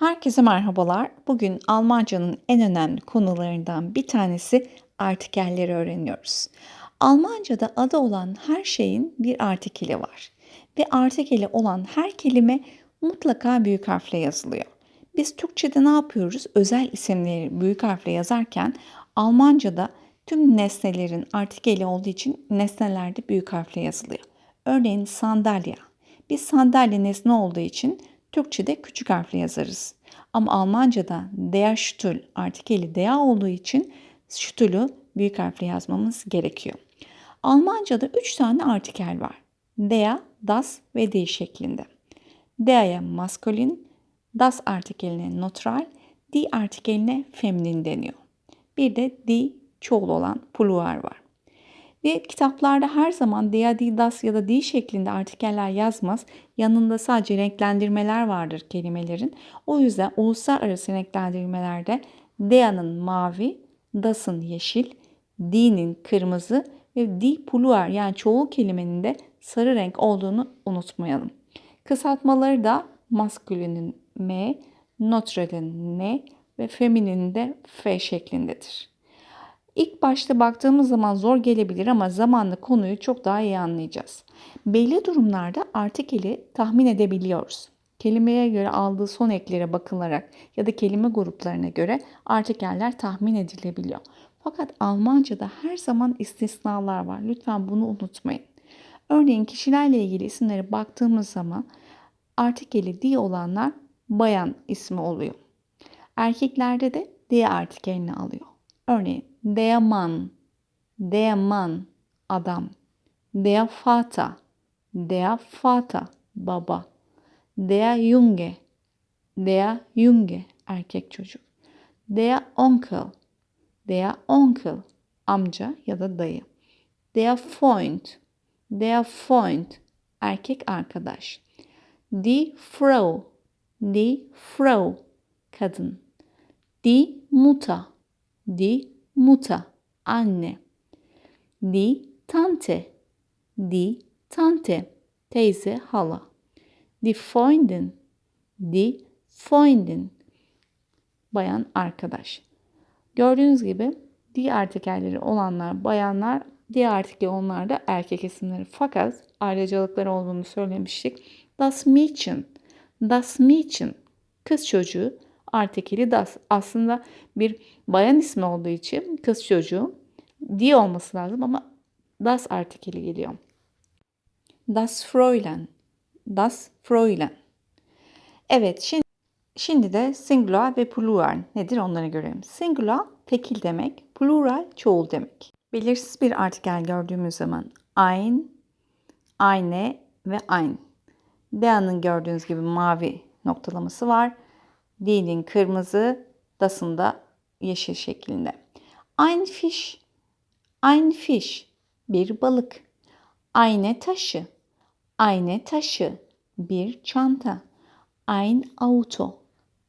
Herkese merhabalar. Bugün Almanca'nın en önemli konularından bir tanesi artikelleri öğreniyoruz. Almanca'da adı olan her şeyin bir artikeli var. Ve artikeli olan her kelime mutlaka büyük harfle yazılıyor. Biz Türkçe'de ne yapıyoruz? Özel isimleri büyük harfle yazarken Almanca'da tüm nesnelerin artikeli olduğu için nesneler de büyük harfle yazılıyor. Örneğin sandalye. Biz sandalye nesne olduğu için Türkçe'de küçük harfle yazarız. Ama Almanca'da der Stuhl artikeli der olduğu için Stuhl'u büyük harfle yazmamız gerekiyor. Almanca'da 3 tane artikel var. Der, das ve die şeklinde. Der'ye maskulin, das artikeline neutral, die artikeline feminin deniyor. Bir de die çoğul olan plural var. Ve kitaplarda her zaman dia, di, das ya da di şeklinde artikeller yazmaz. Yanında sadece renklendirmeler vardır kelimelerin. O yüzden uluslararası renklendirmelerde dea'nın mavi, das'ın yeşil, di'nin kırmızı ve di plural yani çoğul kelimenin de sarı renk olduğunu unutmayalım. Kısaltmaları da maskülinin M, neutralin N ve feminin de F şeklindedir. İlk başta baktığımız zaman zor gelebilir ama zamanla konuyu çok daha iyi anlayacağız. Belli durumlarda artikeli tahmin edebiliyoruz. Kelimeye göre aldığı son eklere bakılarak ya da kelime gruplarına göre artikeller tahmin edilebiliyor. Fakat Almanca'da her zaman istisnalar var. Lütfen bunu unutmayın. Örneğin kişilerle ilgili isimlere baktığımız zaman artikeli di olanlar bayan ismi oluyor. Erkeklerde de diye artikelini alıyor. Örneğin der Mann, der Mann, adam. Der Vater, der Vater, baba. Der Junge, der Junge, erkek çocuk. Der Onkel, der Onkel, amca ya da dayı. Der Freund, der Freund, erkek arkadaş. Die Frau, die Frau, kadın. Die Mutter, die Mutter, anne. Die Tante, die Tante, teyze, hala. Die Freundin, die Freundin, bayan arkadaş. Gördüğünüz gibi di artikelleri olanlar bayanlar, di artikeli onlar da erkek isimleri. Fakat ayrıcalıkları olduğunu söylemiştik. Das Mädchen, das Mädchen, kız çocuğu artikeli das. Aslında bir bayan ismi olduğu için kız çocuğu die olması lazım ama das artikeli geliyor. Das Fräulein, das Fräulein. Evet, şimdi Şimdi de singular ve plural nedir onları görelim. Singular tekil demek, plural çoğul demek. Belirsiz bir artikel gördüğümüz zaman ein, eine ve ein. Dea'nın gördüğünüz gibi mavi noktalaması var. D'nin kırmızı, das'ın da yeşil şeklinde. Ein Fisch, ein Fisch, bir balık. Eine taşı, eine taşı, bir çanta. Ein Auto,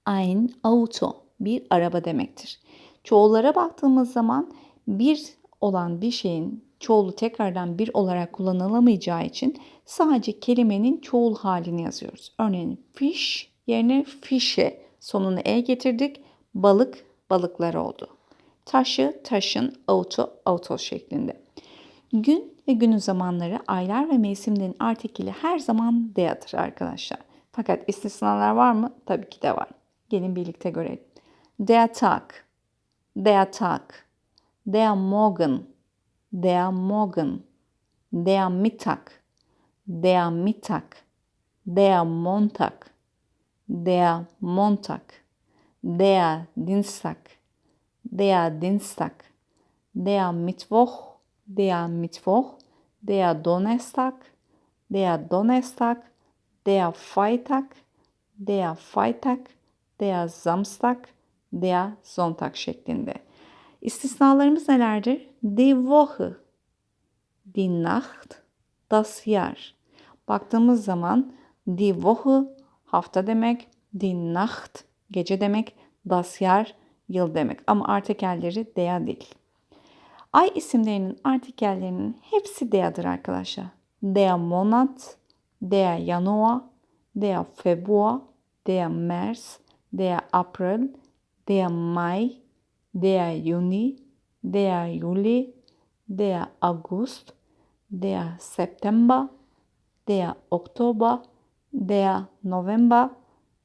ein Auto, bir araba demektir. Çoğullara baktığımız zaman bir olan bir şeyin çoğulu tekrardan bir olarak kullanılamayacağı için sadece kelimenin çoğul halini yazıyoruz. Örneğin fish yerine fişe sonunu e getirdik. Balık balıklar oldu. Taşı taşın auto auto şeklinde. Gün ve günün zamanları, aylar ve mevsimlerin artikeli her zaman de'dir arkadaşlar. Fakat istisnalar var mı? Tabii ki de var. Gelin birlikte görelim. Der Tag, der Tag, der Morgen, der Morgen, der Mittag, der Mittag, der Montag, der Montag, der Dienstag, der Dienstag, der Mittwoch, der Mittwoch, der Donnerstag, der Donnerstag, der Freitag, der Freitag, der Samstag, der Sonntag şeklinde. İstisnalarımız nelerdir? Die Woche, die Nacht, das Jahr. Baktığımız zaman die Woche hafta demek, die Nacht gece demek, das Jahr yıl demek. Ama artikelleri der değil. Ay isimlerinin artikellerinin hepsi der'dir arkadaşlar. Der Monat, der Januar, der Februar, der März, der April, der Mai, der Juni, der Juli, der August, der September, der Oktober, der November,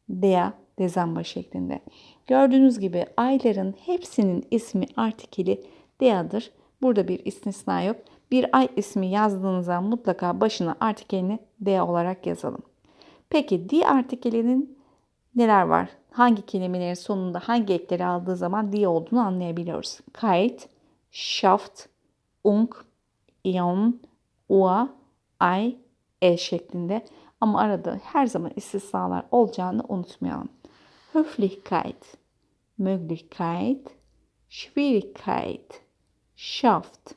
der Dezember şeklinde. Gördüğünüz gibi ayların hepsinin ismi artikeli dea'dır. Burada bir istisna yok. Bir ay ismi yazdığınızda mutlaka başına artikelini dea olarak yazalım. Peki di artikelinin neler var? Hangi kelimelerin sonunda hangi ekleri aldığı zaman di olduğunu anlayabiliyoruz. Kite, Schaft, Ung, Ion, Ua, Ay, E şeklinde. Ama arada her zaman istisnalar olacağını unutmayalım. Höflichkeit, Möglichkeit, Schwierigkeit, Schaft,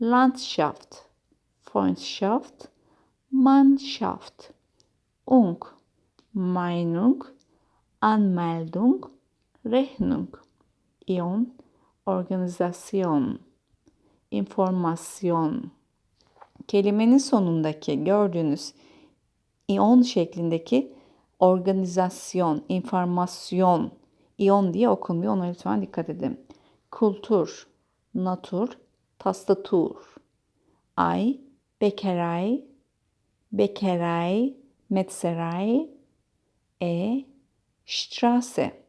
Landschaft, Freundschaft, Mannschaft, Ung, Meinung, Anmeldung, Rechnung, Ion, Organisation, Informasyon. Kelimenin sonundaki gördüğünüz ion şeklindeki organizasyon, informasyon, ion diye okunmuyor. Ona lütfen dikkat edin. Kultur, natur, tastatur. Ay, Bäckerei, Bäckerei, Metzgerei, E, Straße.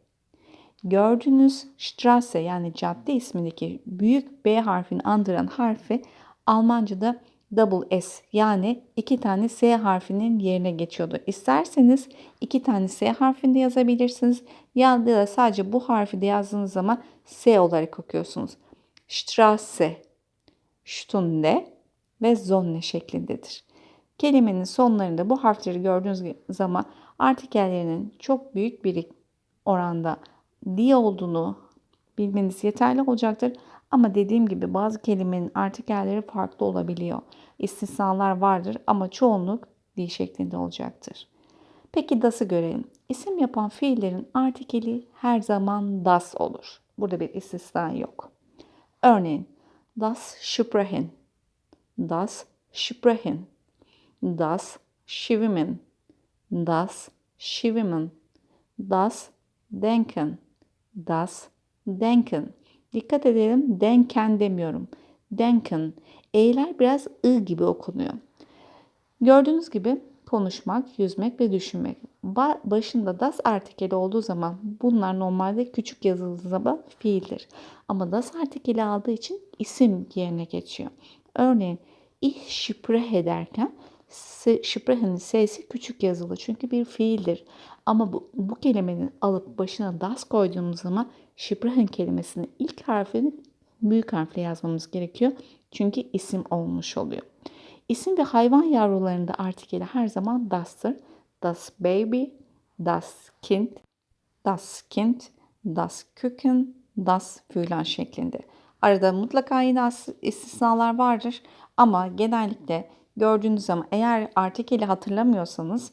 Gördüğünüz Straße yani cadde ismindeki büyük B harfini andıran harfi Almanca'da double S yani iki tane S harfinin yerine geçiyordu. İsterseniz iki tane S harfinde yazabilirsiniz ya da sadece bu harfi de yazdığınız zaman S olarak okuyorsunuz. Straße, Stunde ve Sonne şeklindedir. Kelimenin sonlarında bu harfleri gördüğünüz zaman artikellerinin çok büyük bir oranda di olduğunu bilmeniz yeterli olacaktır. Ama dediğim gibi bazı kelimenin artikelleri farklı olabiliyor. İstisnalar vardır ama çoğunluk di şeklinde olacaktır. Peki das'ı görelim. İsim yapan fiillerin artikeli her zaman das olur. Burada bir istisna yok. Örneğin das sprechen, das sprechen, das schwimmen, das schwimmen, das denken, das denken. Dikkat edelim denken demiyorum. Denken. E'ler biraz ı gibi okunuyor. Gördüğünüz gibi konuşmak, yüzmek ve düşünmek. Ba başında das artikeli olduğu zaman bunlar normalde küçük yazıldığı zaman fiildir. Ama das artikeli aldığı için isim yerine geçiyor. Örneğin ich spreche derken spreche'nin sesi küçük yazılı çünkü bir fiildir. Ama bu, bu kelimenin alıp başına das koyduğumuz zaman sprechen kelimesinin ilk harfini büyük harfle yazmamız gerekiyor. Çünkü isim olmuş oluyor. İsim ve hayvan yavrularında artikeli her zaman das'tır. Das Baby, das Kind, das Kind, das Küken, das Fühlen şeklinde. Arada mutlaka yine istisnalar vardır ama genellikle gördüğünüz zaman eğer artikeli hatırlamıyorsanız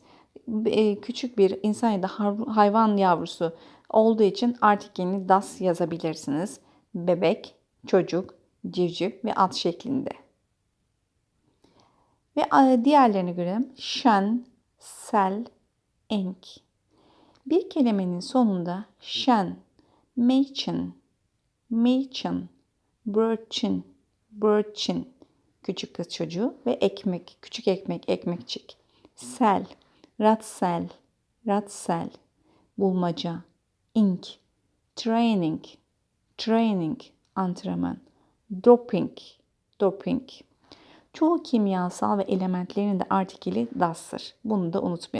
küçük bir insan ya da hayvan yavrusu olduğu için artikelini das yazabilirsiniz. Bebek, çocuk, civciv ve at şeklinde. Ve e, diğerlerine göre şen, sel, enk. Bir kelimenin sonunda şen, Mädchen, Mädchen, Brötchen, Brötchen, küçük kız çocuğu ve ekmek, küçük ekmek, ekmekçik. Sel, Ratsel, Ratsel, bulmaca, ink, training, training, antrenman, doping, doping. Çoğu kimyasal ve elementlerin de artikeli das'tır. Bunu da unutmayalım.